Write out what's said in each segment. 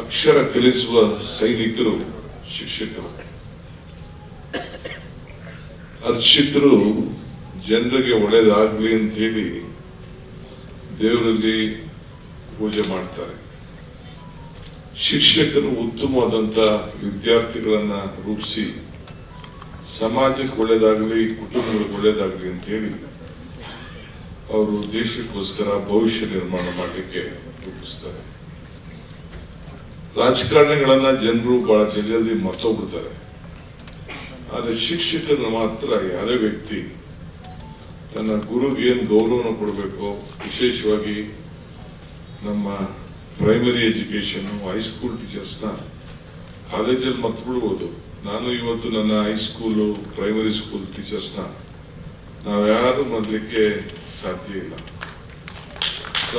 ಅಕ್ಷರ ಕಲಿಸುವ ಸೈನಿಕರು ಶಿಕ್ಷಕರು. ಅರ್ಚಕರು ಜನರಿಗೆ ಒಳ್ಳೇದಾಗ್ಲಿ ಅಂತ ಹೇಳಿ ದೇವರಲ್ಲಿ ಪೂಜೆ ಮಾಡ್ತಾರೆ. ಶಿಕ್ಷಕರು ಉತ್ತಮವಾದಂಥ ವಿದ್ಯಾರ್ಥಿಗಳನ್ನ ರೂಪಿಸಿ ಸಮಾಜಕ್ಕೆ ಒಳ್ಳೇದಾಗಲಿ, ಕುಟುಂಬಗಳಿಗೆ ಒಳ್ಳೇದಾಗಲಿ ಅಂತ ಹೇಳಿ ಅವರು ದೇಶಕ್ಕೋಸ್ಕರ ಭವಿಷ್ಯ ನಿರ್ಮಾಣ ಮಾಡಲಿಕ್ಕೆ ರೂಪಿಸ್ತಾರೆ. ರಾಜಕಾರಣಿಗಳನ್ನ ಜನರು ಬಹಳ ಜಲ್ದಿ ಮರ್ತೋಗ್ಬಿಡ್ತಾರೆ. ಆದ್ರೆ ಶಿಕ್ಷಕರನ್ನ ಮಾತ್ರ ಯಾರೇ ವ್ಯಕ್ತಿ ತನ್ನ ಗುರುಗೆ ಏನು ಗೌರವನ ಕೊಡಬೇಕು, ವಿಶೇಷವಾಗಿ ನಮ್ಮ ಪ್ರೈಮರಿ ಎಜುಕೇಶನ್ ಹೈಸ್ಕೂಲ್ ಟೀಚರ್ಸ್ನ ಕಾಲೇಜಲ್ಲಿ ಮರ್ತು ಬಿಡ್ಬೋದು. ನಾನು ಇವತ್ತು ನನ್ನ ಹೈಸ್ಕೂಲು ಪ್ರೈಮರಿ ಸ್ಕೂಲ್ ಟೀಚರ್ಸ್ನ ನಾವ್ಯಾರು ಮಾಡಲಿಕ್ಕೆ ಸಾಧ್ಯ ಇಲ್ಲ.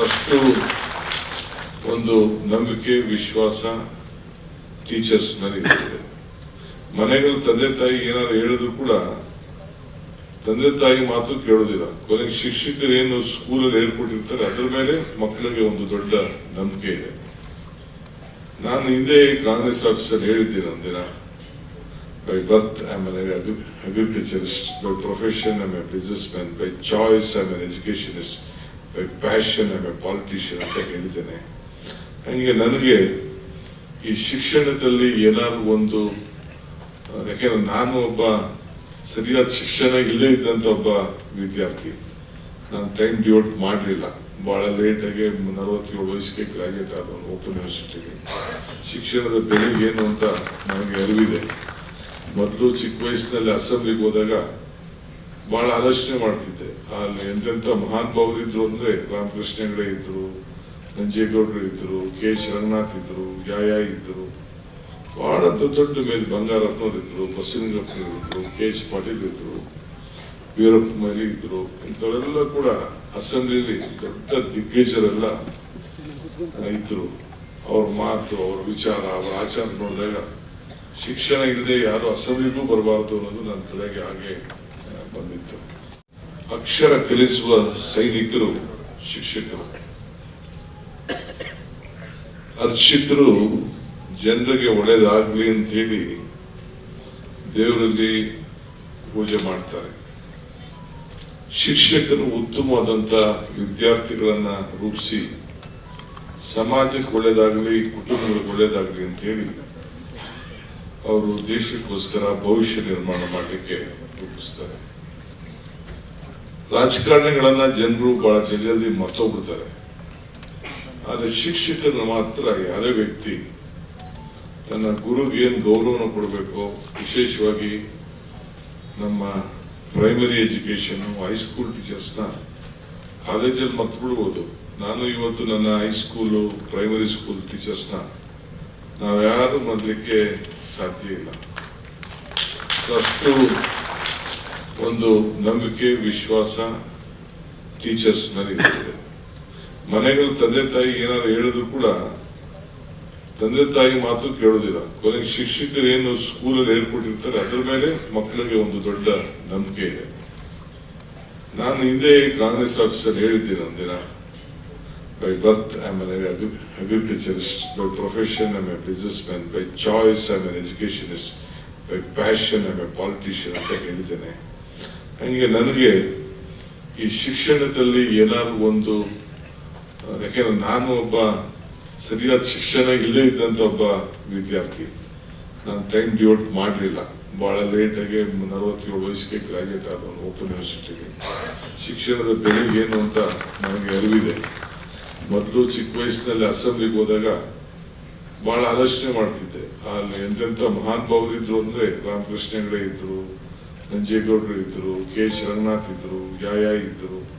ಅಷ್ಟು ಒಂದು ನಂಬಿಕೆ, ವಿಶ್ವಾಸ ಟೀಚರ್ಸ್ ನನಗೆ ಮನೆಗಳು ಮನೆಗಳ ತಂದೆ ತಾಯಿ ಏನಾದ್ರು ಹೇಳಿದ್ರು ಕೂಡ ತಂದೆ ತಾಯಿ ಮಾತು ಕೇಳೋದಿಲ್ಲ. ಕೊನೆಗೆ ಶಿಕ್ಷಕರು ಏನು ಸ್ಕೂಲಲ್ಲಿ ಹೇಳ್ಕೊಟ್ಟಿರ್ತಾರೆ, ಅದ್ರ ಮೇಲೆ ಮಕ್ಕಳಿಗೆ ಒಂದು ದೊಡ್ಡ ನಂಬಿಕೆ ಇದೆ. ನಾನು ಹಿಂದೆ ಕಾಂಗ್ರೆಸ್ ಆಫೀಸರ್ ಹೇಳಿದ್ದೀನಿ ಒಂದಿನ by birth I am agriculturist by profession I a business by choice I an educationist by passion I a politician ಅಂತ ಹೇಳಿದ್ದೇನೆ. ಹಂಗೆ ನನಗೆ ಈ ಶಿಕ್ಷಣದಲ್ಲಿ ಏನಾದ್ರು ಒಂದು ಯಾಕೆಂದ್ರೆ ನಾನು ಒಬ್ಬ ಸರಿಯಾದ ಶಿಕ್ಷಣ ಇಲ್ಲದೆ ಇದ್ದಂತ ಒಬ್ಬ ವಿದ್ಯಾರ್ಥಿ. ನಾನು ಟೈಮ್ ಡಿವೋಟ್ ಮಾಡಲಿಲ್ಲ. ಬಹಳ ಲೇಟಾಗಿ ನಲವತ್ತೇಳು ವಯಸ್ಸಿಗೆ ಗ್ರಾಜುಯೇಟ್ ಆದವನು ಓಪನ್ ಯೂನಿವರ್ಸಿಟಿಗೆ ಶಿಕ್ಷಣದ ಬೆಲೆ ಏನು ಅಂತ ನನಗೆ ಅರಿವಿದೆ. ಮೊದಲು ಚಿಕ್ಕ ವಯಸ್ಸಿನಲ್ಲಿ ಅಸೆಂಬ್ಲಿಗೆ ಹೋದಾಗ ಬಹಳ ಆಲೋಚನೆ ಮಾಡ್ತಿದ್ದೆ. ಅಲ್ಲಿ ಎಂತೆಂಥ ಮಹಾನ್ ಭಾವರಿದ್ರು ಅಂದ್ರೆ ರಾಮಕೃಷ್ಣ ಹೆಗಡೆ ಇದ್ರು ನಂಜೇಗೌಡರು ಇದ್ರು, ಕೆ ರಂಗನಾಥ್ ಇದ್ರು, ಯಾಯ ಇದ್ರು. ಬಹಳ ದೊಡ್ಡ ದೊಡ್ಡ ಮೇಲೆ ಬಂಗಾರಪ್ಪನವ್ರು ಇದ್ರು ಬಸವಲಿಂಗಪ್ಪನವ್ರು ಇದ್ರು, ಕೆ ಎಚ್ ಪಾಟೀಲ್ ಇದ್ರು, ವೀರಪ್ಪ ಮೈಲಿ ಇದ್ರು. ಇಂಥವರೆಲ್ಲ ಕೂಡ ಅಸೆಂಬ್ಲಿಲಿ ದೊಡ್ಡ ದಿಗ್ಗಜರೆಲ್ಲ ಇದ್ರು. ಅವ್ರ ಮಾತು, ಅವ್ರ ವಿಚಾರ, ಅವ್ರ ಆಚಾರ ನೋಡಿದಾಗ ಶಿಕ್ಷಣ ಇಲ್ಲದೆ ಯಾರು ಅಸೆಂಬ್ಲಿಗೂ ಬರಬಾರದು ಅನ್ನೋದು ನನ್ನ ತಲೆಗೆ ಹಾಗೆ ಬಂದಿತ್ತು. ಅಕ್ಷರ ಕಲಿಸುವ ಸೈನಿಕರು ಶಿಕ್ಷಕರು. ಅರ್ಚಕರು ಜನರಿಗೆ ಒಳ್ಳೇದಾಗಲಿ ಹೇಳಿ ದೇವರಲ್ಲಿ ಪೂಜೆ ಮಾಡ್ತಾರೆ. ಶಿಕ್ಷಕರು ಉತ್ತಮವಾದಂಥ ವಿದ್ಯಾರ್ಥಿಗಳನ್ನು ರೂಪಿಸಿ ಸಮಾಜಕ್ಕೆ ಒಳ್ಳೇದಾಗಲಿ, ಕುಟುಂಬಗಳಿಗೆ ಒಳ್ಳೇದಾಗಲಿ ಅಂತ ಹೇಳಿ ಅವರು ದೇಶಕ್ಕೋಸ್ಕರ ಭವಿಷ್ಯ ನಿರ್ಮಾಣ ಮಾಡಲಿಕ್ಕೆ ರೂಪಿಸ್ತಾರೆ. ರಾಜಕಾರಣಿಗಳನ್ನು ಜನರು ಬಹಳ ಜಲ್ದಿ ಮರ್ತೋಗ್ಬಿಡ್ತಾರೆ. ಆದ್ರೆ ಶಿಕ್ಷಕನ ಮಾತ್ರ ಯಾರೇ ವ್ಯಕ್ತಿ ತನ್ನ ಗುರುಗೆ ಏನು ಗೌರವನ ಕೊಡಬೇಕು, ವಿಶೇಷವಾಗಿ ನಮ್ಮ ಪ್ರೈಮರಿ ಎಜುಕೇಶನ್ ಹೈಸ್ಕೂಲ್ ಟೀಚರ್ಸ್ನ ಕಾಲೇಜಲ್ಲಿ ಮರ್ತು ಬಿಡ್ಬೋದು. ನಾನು ಇವತ್ತು ನನ್ನ ಹೈಸ್ಕೂಲು ಪ್ರೈಮರಿ ಸ್ಕೂಲ್ ಟೀಚರ್ಸ್ನ ನಾವ್ಯಾರು ಮೊದಲಿಕ್ಕೆ ಸಾಧ್ಯ ಇಲ್ಲ. ಅಷ್ಟು ಒಂದು ನಂಬಿಕೆ, ವಿಶ್ವಾಸ ಟೀಚರ್ಸ್ ನನಗಿರ್ತದೆ ಮನೆಗಳ ತಂದೆ ತಾಯಿ ಏನಾದ್ರು ಹೇಳಿದ್ರು ಕೂಡ ತಂದೆ ತಾಯಿ ಮಾತು ಕೇಳೋದಿಲ್ಲ. ಕೊನೆಗೆ ಶಿಕ್ಷಕರು ಏನು ಸ್ಕೂಲಲ್ಲಿ ಹೇಳ್ಕೊಟ್ಟಿರ್ತಾರೆ, ಅದ್ರ ಮೇಲೆ ಮಕ್ಕಳಿಗೆ ಒಂದು ದೊಡ್ಡ ನಂಬಿಕೆ ಇದೆ. ನಾನು ಹಿಂದೆ ಕಾಂಗ್ರೆಸ್ ಆಫೀಸರ್ ಹೇಳಿದ್ದೀನಿ ಒಂದಿನ. By birth I am agriculturist by profession I a business by choice I an educationist by passion I a politician ಅಂತ ಹೇಳಿದ್ದೇನೆ. ಹಂಗೆ ನನಗೆ ಈ ಶಿಕ್ಷಣದಲ್ಲಿ ಏನಾದ್ರು ಒಂದು ಯಾಕೆಂದ್ರೆ ನಾನು ಒಬ್ಬ ಸರಿಯಾದ ಶಿಕ್ಷಣ ಇಲ್ಲದೆ ಇದ್ದಂತ ಒಬ್ಬ ವಿದ್ಯಾರ್ಥಿ. ನಾನು ಟೈಮ್ ಡಿವೋಟ್ ಮಾಡಲಿಲ್ಲ. ಬಹಳ ಲೇಟಾಗಿ ನಲವತ್ತೇಳು ವಯಸ್ಸಿಗೆ ಗ್ರಾಜುಯೇಟ್ ಆದವನು ಓಪನ್ ಯೂನಿವರ್ಸಿಟಿಗೆ ಶಿಕ್ಷಣದ ಬೆಲೆ ಏನು ಅಂತ ನನಗೆ ಅರಿವಿದೆ. ಮೊದಲು ಚಿಕ್ಕ ವಯಸ್ಸಿನಲ್ಲಿ ಅಸೆಂಬ್ಲಿಗೆ ಹೋದಾಗ ಬಹಳ ಆಲೋಚನೆ ಮಾಡ್ತಿದ್ದೆ. ಅಲ್ಲಿ ಎಂತೆಂಥ ಮಹಾನ್ ಭಾವರಿದ್ರು ಅಂದ್ರೆ ರಾಮಕೃಷ್ಣ ಹೆಗಡೆ ಇದ್ದರು ನಂಜೇಗೌಡರು ಇದ್ದರು ಕೆ. ಎಚ್ ರಂಗನಾಥ್ ಇದ್ದರು ಯಾಯ ಇದ್ರು.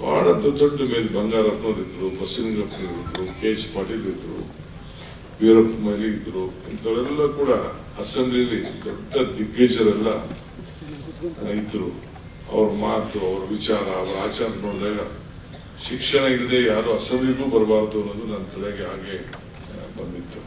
ಬಹಳ ದೊಡ್ಡ ದೊಡ್ಡ ಮೇಲೆ ಬಂಗಾರಪ್ಪನವ್ರು ಇದ್ರು ಬಸವಲಿಂಗಪ್ಪನವ್ರು ಇದ್ರು, ಕೆ ಎಚ್ ಪಾಟೀಲ್ ಇದ್ರು, ವೀರಪ್ಪ ಮೈಲಿ ಇದ್ರು, ಇಂಥವರೆಲ್ಲ ಕೂಡ ಅಸೆಂಬ್ಲಿಲಿ ದೊಡ್ಡ ದಿಗ್ಗಜರೆಲ್ಲ ಇದ್ರು. ಅವ್ರ ಮಾತು, ಅವ್ರ ವಿಚಾರ, ಅವ್ರ ಆಚಾರ ನೋಡಿದಾಗ ಶಿಕ್ಷಣ ಇಲ್ಲದೆ ಯಾರು ಅಸೆಂಬ್ಲಿಗೂ ಬರಬಾರದು ಅನ್ನೋದು ನನ್ನ ತಲೆಗೆ ಹಾಗೆ ಬಂದಿತ್ತು.